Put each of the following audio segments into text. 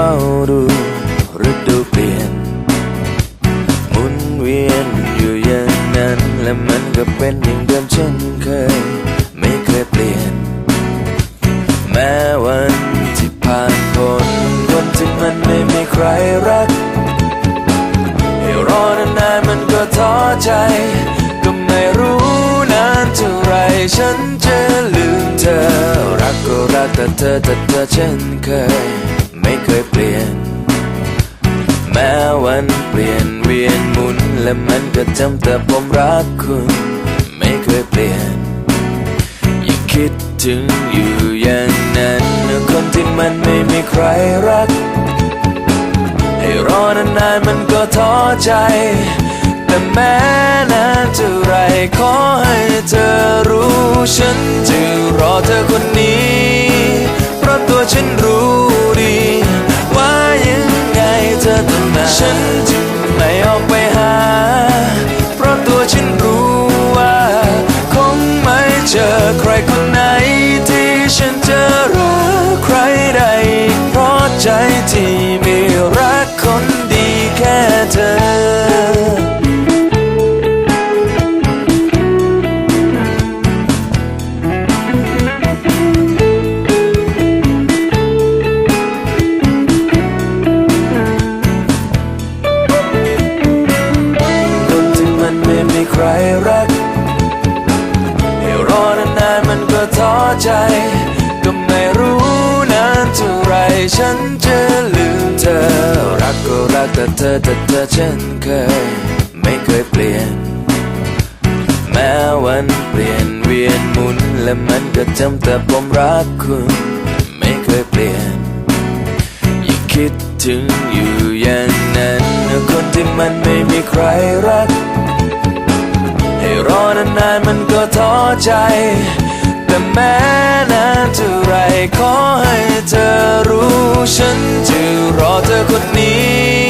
เฝ้าดูฤดูเปลี่ยนหมุนเวียนอยู่อย่างนั้น และมันก็เป็นอย่างเดิมเช่นเคย ไม่เคยเปลี่ยน แม้วันที่ผ่านพ้นคนที่มันไม่มีใครรักให้รอนานๆมันก็ท้อใจ ก็ไม่รู้นานเท่าไรฉันจะลืมเธอ รักก็รักแต่เธอแต่เธอเช่นเคย เคยเปลี่ยน แม้วันเปลี่ยนเวียนหมุน และมันก็จำแต่ผมรักคุณ ไม่เคยเปลี่ยน ยังคิดถึงอยู่อย่างนั้นคนที่มันไม่มีใครรัก ให้รอนานๆมันก็ท้อใจ แต่แม้นานเท่าไรขอให้เธอรู้ฉันจะรอเธอคนนี้ เพราะตัวฉันรู้ ต้องมาฉันจะานมันก็ท้อใจ ก็ไม่รู้นานเท่าไรฉันจะลืมเธอ รักก็รักแต่เธอแต่เธอเช่นเคย ไม่เคยเปลี่ยน แม้วันเปลี่ยนเวียนหมุนและมันก็จำแต่ผมรักคุณ ไม่เคยเปลี่ยนยังคิดถึงอยู่อย่างนั้นคนที่มันไม่มีใครรัก รอนานๆมันก็ท้อใจ แต่แม้นานเท่าไรขอให้เธอรู้ ฉันจะรอเธอคนนี้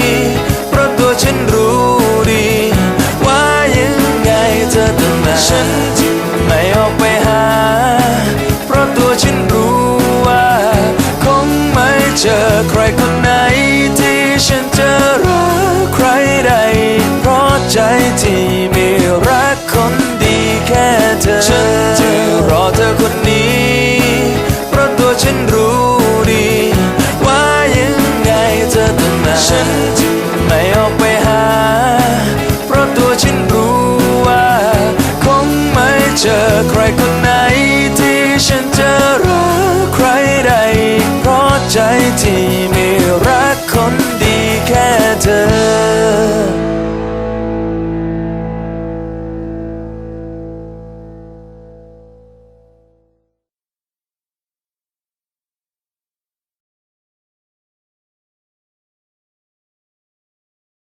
ฉันรู้